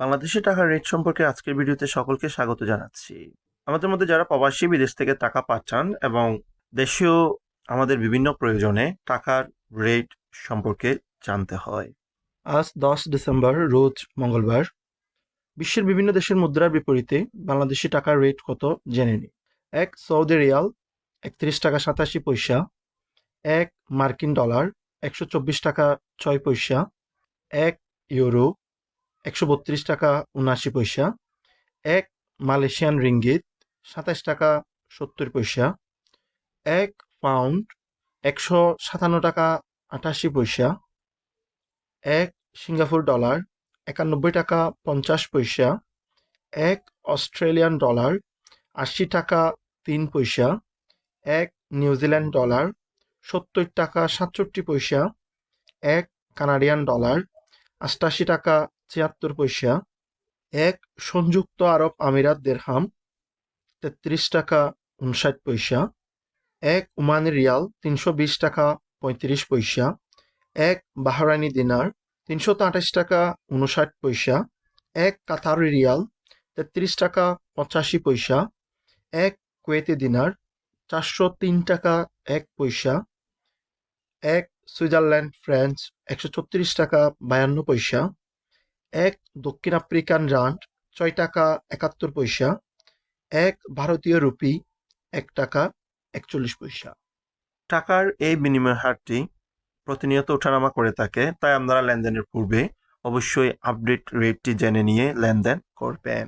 বাংলাদেশি টাকার রেট সম্পর্কে আজকের ভিডিওতে সকলকে স্বাগত জানাচ্ছি। আমাদের মধ্যে যারা প্রবাসী, বিদেশ থেকে টাকা পাঠান এবং দেশীয় আমাদের বিভিন্ন প্রয়োজনে টাকার রেট সম্পর্কে জানতে হয়। আজ দশ ডিসেম্বর, রোজ মঙ্গলবার। বিশ্বের বিভিন্ন দেশের মুদ্রার বিপরীতে বাংলাদেশি টাকার রেট কত জেনে নিই। এক সৌদি রিয়াল, একত্রিশ টাকা সাতাশি পয়সা। এক মার্কিন ডলার, একশো চব্বিশ টাকা ছয় পয়সা। এক ইউরো একশো বত্রিশ টাকা উনআশি পয়সা। এক মালয়েশিয়ান রিঙ্গিত, সাতাশ টাকা সত্তর পয়সা। এক পাউন্ড, একশো সাতান্ন টাকা আটাশি পয়সা। এক সিঙ্গাপুর ডলার, একানব্বই টাকা পঞ্চাশ পয়সা। এক অস্ট্রেলিয়ান ডলার, আশি টাকা তিন পয়সা। এক নিউজিল্যান্ড ডলার, সত্তর টাকা সাতষট্টি পয়সা। এক কানাডিয়ান ডলার, আটাশি টাকা ছিয়াত্তর পয়সা, এক সংযুক্ত আরব আমিরাত দেরহাম তেত্রিশ টাকা উনষাট পয়সা, এক ওমানি রিয়াল তিনশো বিশ টাকা পঁয়ত্রিশ পয়সা, এক বাহরানি দিনার তিনশো আঠাশ টাকা উনষাট পয়সা, এক কাতারি রিয়াল তেত্রিশ টাকা পঁচাশি পয়সা, এক কুয়েতি দিনার চারশো তিন টাকা এক পয়সা, এক সুইজারল্যান্ড ফ্রান্স একশো ছত্রিশ টাকা বায়ান্ন পয়সা এক দক্ষিণ আফ্রিকান রান্ড ছয় টাকা একাত্তর পয়সা। এক ভারতীয় রুপি, এক টাকা একচল্লিশ পয়সা। টাকার এই বিনিময় হারটি প্রতিনিয়ত ওঠানামা করে থাকে, তাই আপনারা লেনদেনের পূর্বে অবশ্যই আপডেট রেটটি জেনে নিয়ে লেনদেন করবেন।